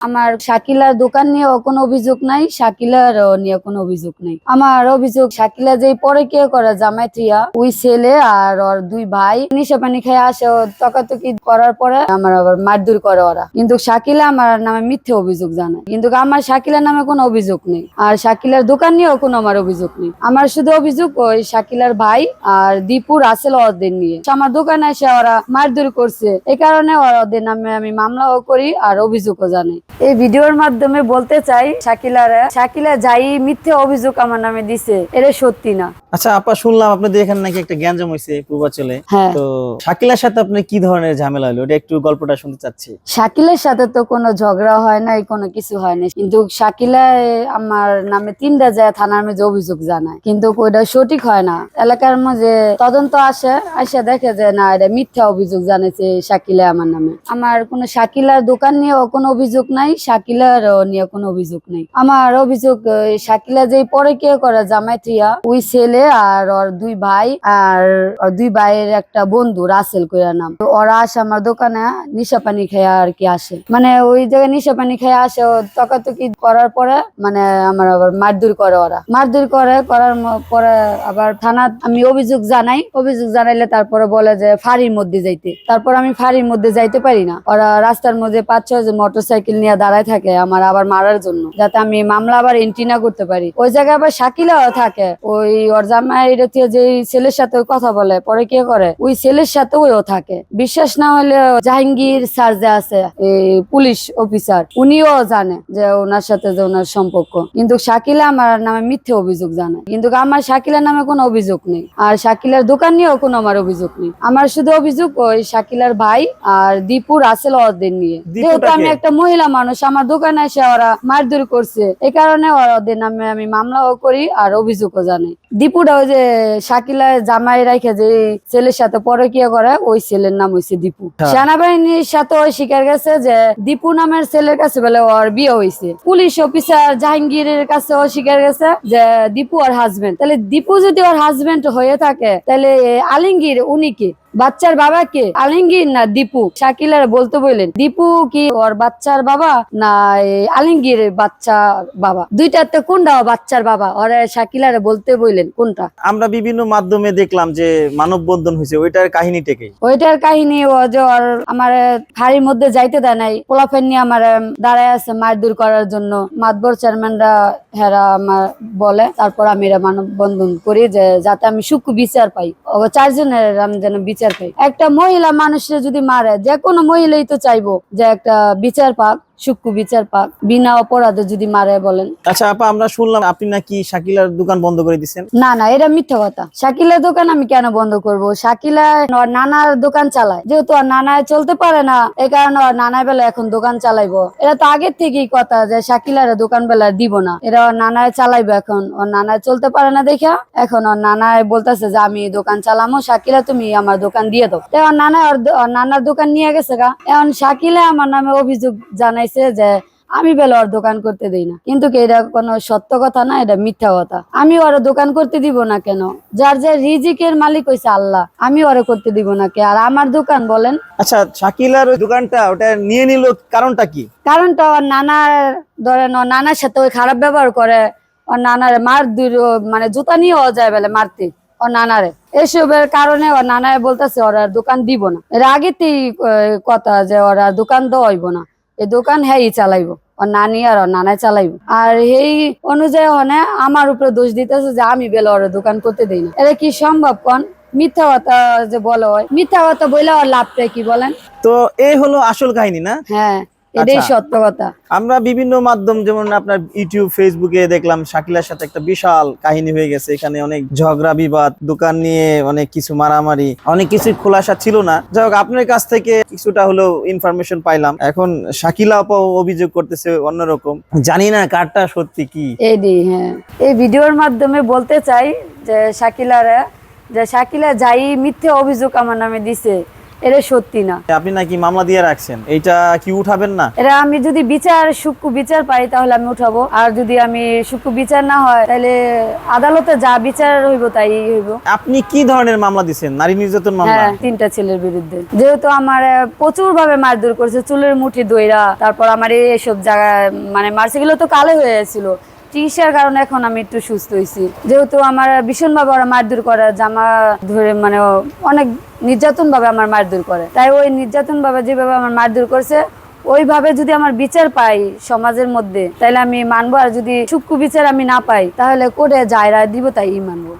আমার শাকিলার দোকান নিয়ে কোনো অভিযোগ নাই, শাকিলার নিয়ে কোনো অভিযোগ নাই। আমার অভিযোগ, শাকিলা যে পরে কে করে জামাই থিয়া ওই ছেলে আর ওর দুই ভাই, নিশা পানি খেয়ে আসে তকাতকি করার পরে আমার আবার মারধর করে ওরা। কিন্তু শাকিলা আমার নামে মিথ্যে অভিযোগ জানায়। কিন্তু আমার শাকিলার নামে কোনো অভিযোগ নেই। আর শাকিলার দোকান নিয়েও কোনো আমার অভিযোগ নেই। আমার শুধু অভিযোগ ওই শাকিলার ভাই আর দীপু রাসেল ওদের নিয়ে। আমার দোকানে এসে ওরা মারধর করছে। এই কারণে ওদের নামে আমি মামলাও করি আর অভিযোগও জানাই। এই ভিডিওর মাধ্যমে বলতে চাই শাকিলার শাকিলা যাই মিথ্যে অভিযোগ আমার নামে দিছে এটা সত্যি না। আচ্ছা আপা শুনলাম আপনাদের এখানে নাকি একটা গ্যাঞ্জাম হয়েছে পূর্বাচলে হ্যাঁ। তো শাকিলার সাথে আপনার কি ধরনের ঝামেলা হলো ওটা একটু গল্পটা শুনতে চাচ্ছি। শাকিলের সাথে তো কোনো ঝগড়া হয় নাই কোনো কিছু হয় না কিন্তু শাকিলা আমার নামে তিনটা যায় থানার মধ্যে অভিযোগ জানায়। কিন্তু ওইটা সঠিক হয় না। এলাকার মধ্যে তদন্ত আসে আসে দেখে যে না এটা মিথ্যা অভিযোগ জানাইছে শাকিলা আমার নামে। আমার কোনো শাকিলার দোকান নিয়েও কোনো অভিযোগ নাই শাকিলার নিয়ে কোনো অভিযোগ নেই। আমার অভিযোগ শাকিলা যে পরে কে করে, জামাই থিয়া ওই ছেলে আর ওর দুই ভাই আর ওর দুই ভাইয়ের একটা বন্ধু, রাসেল কইরা নাম। তো ওরা আসে আমার দোকানে, নিশা পানি খেয়ে আর কি আসে। মানে ওই জায়গায় নিশা পানি খেয়ে আসে তকাতকি করার পরে মানে আমার আবার মারধর করে ওরা। মারধর করে, করার পরে আবার থানা, আমি অভিযোগ জানাই। অভিযোগ জানাইলে তারপরে বলে যে, ফাঁড়ির মধ্যে যাইতে। তারপর আমি ফাঁড়ির মধ্যে যাইতে পারি না। ওরা রাস্তার মধ্যে পাঁচ ছয় মোটর সাইকেল নিয়ে দাঁড়ায় থাকে আমার আবার মারার জন্য যাতে আমি মামলা আবার এন্ট্রি না করতে পারি। ওই জায়গায় আবার শাকিলাও থাকে। ওই ওর জামাই যে ছেলের সাথে কথা বলে পরে কে করে? ওই ছেলের সাথে ওইও থাকে। বিশ্বাস না হলে জাহাঙ্গীর স্যার যে আছে এই পুলিশ অফিসার উনিও জানে যে ওনার সাথে যে ওনার সম্পর্ক। কিন্তু শাকিলা আমার নামে মিথ্যে অভিযোগ জানে। কিন্তু আমার শাকিলার নামে কোনো অভিযোগ নেই। আর শাকিলার দোকান নিয়েও কোনো আমার অভিযোগ নেই। আমার শুধু অভিযোগ ওই শাকিলার ভাই আর দীপু রাসেল ওদের নিয়ে। যেহেতু আমি একটা মহিলা মানুষ আমার দোকানে এসে ওরা মারধর করছে। এই কারণে ওদের নামে আমি মামলাও করি আর অভিযোগও জানাই। দীপুটা ওই যে শাকিলা জামাই রাখে যে ছেলের সাথে পরে কি করে ওই ছেলের নাম হয়েছে দীপু। হ্যাঁ। সেনাবাহিনীর সাথে ওই স্বীকার গেছে যে দীপু নামের ছেলের কাছে বলে ওর বিয়ে হয়েছে পুলিশ অফিসার জাহাঙ্গীরের কাছে ও স্বীকার গেছে যে দীপু ওর হাজবেন্ড তাহলে দীপু যদি ওর হাজবেন্ড হয়ে থাকে তাহলে আলিঙ্গির উনি কি? বাচ্চার বাবা কে? আলিঙ্গির না দীপু? শাকিলার বলতে বললেন দীপু কি ওর বাচ্চার বাবা না আলিঙ্গির বাচ্চা বাবা? দুইটাতে কোনটা ওর বাচ্চার বাবা? ওরা শাকিলার বলতে বললেন। কোনটা? আমরা বিভিন্ন মাধ্যমে দেখলাম যে মানববন্ধন হয়েছে ওইটার কাহিনীটা কি ওইটার কাহিনী ও যে ওর আমার ফাড়ির মধ্যে যাইতে দেয় নাই। পোলাফেন নিয়ে আমার দাঁড়ায় আছে মারধর করার জন্য। মাতবর চেয়ারম্যানরা হেরা আমার বলে তারপর আমি এরা মানববন্ধন করি যে যাতে আমি সুখ বিচার পাই। ও চারজনের আমি যেন বিচার পাই। একটা মহিলা মানুষের যদি মারে যে কোনো মহিলাই তো চাইব যে একটা বিচার পাক। সুক্কু বিচার পাক বিনা অপরাধে যদি মারে বলেন। আচ্ছা আপা আমরা শুনলাম আপনি নাকি শাকিলার দোকান বন্ধ করে দিচ্ছেন না না এটা মিথ্যা কথা। শাকিলের দোকান আমি কেন বন্ধ করব? শাকিলা নানার দোকান চালায়। যেহেতু আর নানায় চলতে পারে না এই কারণে ওর নানায় বেলা এখন দোকান চালাইবো। এটা তো আগের থেকেই কথা যে শাকিলার দোকান বেলা দিব না। এরা ওর নানায় চালাইবো এখন। ওর নানায় চলতে পারে না দেখা এখন ওর নানায় বলতেছে যে আমি দোকান চালামো শাকিলা তুমি আমার দোকান দিয়ে দাও। তো ওর নানা ওর নানার দোকান নিয়ে গেছে গা। এখন শাকিলা আমার নামে অভিযোগ জানাইছে যে আমি বেলা ওর দোকান করতে দিই না। কিন্তু এটা কোনো সত্য কথা না? এটা মিথ্যা কথা। আমি ওর দোকান করতে দিব না কেন? যার যে রিজিকের মালিক হইছে আল্লাহ আমি ওরে করতে দিব না কে? আর আমার দোকান বলেন। আচ্ছা শাকিলার ওই দোকানটা ওটা নিয়ে নিল কারণটা কি? কারণটা ওর নানার ধরেন ওর নানার সাথে ওই খারাপ ব্যবহার করে ওর নানার মার দুই মানে জুতা নিয়েও যায় বেলে মারতে ওর নানারে। এসবের কারণে ওর নানায় বলতেছে ওরা দোকান দিব না। এর আগেতেই কথা যে ওরা দোকান দেওয়াইব না। এই দোকান হ্যাঁ চালাইবো ওর নানি আর ওর নানায় চালাইবো। আর এই অনুযায়ী হনে আমার উপরে দোষ দিতেছে যে আমি বেলা ওর দোকান করতে দেই না। এটা কি সম্ভব কন? মিথ্যা কথা যে বলো মিথ্যা কথা বলে ওর লাভটা কি বলেন? তো এই হলো আসল কাহিনী না? হ্যাঁ। এটাই আচ্ছা। সত্য কথা। আমরা বিভিন্ন মাধ্যম যেমন আপনার ইউটিউব ফেসবুকে দেখলাম শাকিলার সাথে একটা বিশাল কাহিনী হয়ে গেছে। এখানে অনেক ঝগড়া বিবাদ দোকান নিয়ে অনেক কিছু মারামারি অনেক কিছু খোলাসা ছিল না। যাই হোক আপনার কাছ থেকে কিছুটা হলেও ইনফরমেশন পাইলাম। এখন শাকিলা আপা অভিযোগ করতেছে অন্যরকম। জানি না কারটা সত্যি কি। এডি হ্যাঁ। এই ভিডিওর মাধ্যমে বলতে চাই যে শাকিলারা যে শাকিলা যাই মিথ্যে অভিযোগ আমার নামে দিছে এটা সত্যি না। আপনি নাকি মামলা দিয়ে রাখছেন এইটা কি উঠাবেন না? এটা আমি যদি বিচার সূক্ষ্ম বিচার পাই তাহলে আমি উঠাবো। আর যদি আমি সূক্ষ্ম বিচার না হয় তাহলে আদালতে যা বিচার হইব তাই হইব। আপনি কি ধরনের মামলা দিচ্ছেন নারী নির্যাতন মামলা? হ্যাঁ তিনটা ছেলের বিরুদ্ধে। যেহেতু আমার প্রচুর ভাবে মারধর করেছে চুলের মুঠি দইরা তারপর আমার এইসব জায়গায় মানে মারছে গুলো তো কালো হয়ে গেছিল। চিকিৎসার কারণে এখন আমি একটু সুস্থ হয়েছি যেহেতু আমার ভীষণ ভাবে ওরা মারধর করে, জামা ধরে মানে অনেক নির্যাতন ভাবে আমার মারধর করে। তাই ওই নির্যাতন ভাবে যেভাবে আমার মারধর করছে, ওইভাবে যদি আমার বিচার পাই সমাজের মধ্যে তাহলে আমি মানবো। আর যদি সূক্ষ্ম বিচার আমি না পাই, তাহলে কোর্টে যায় রায় দিব, তাই মানবো।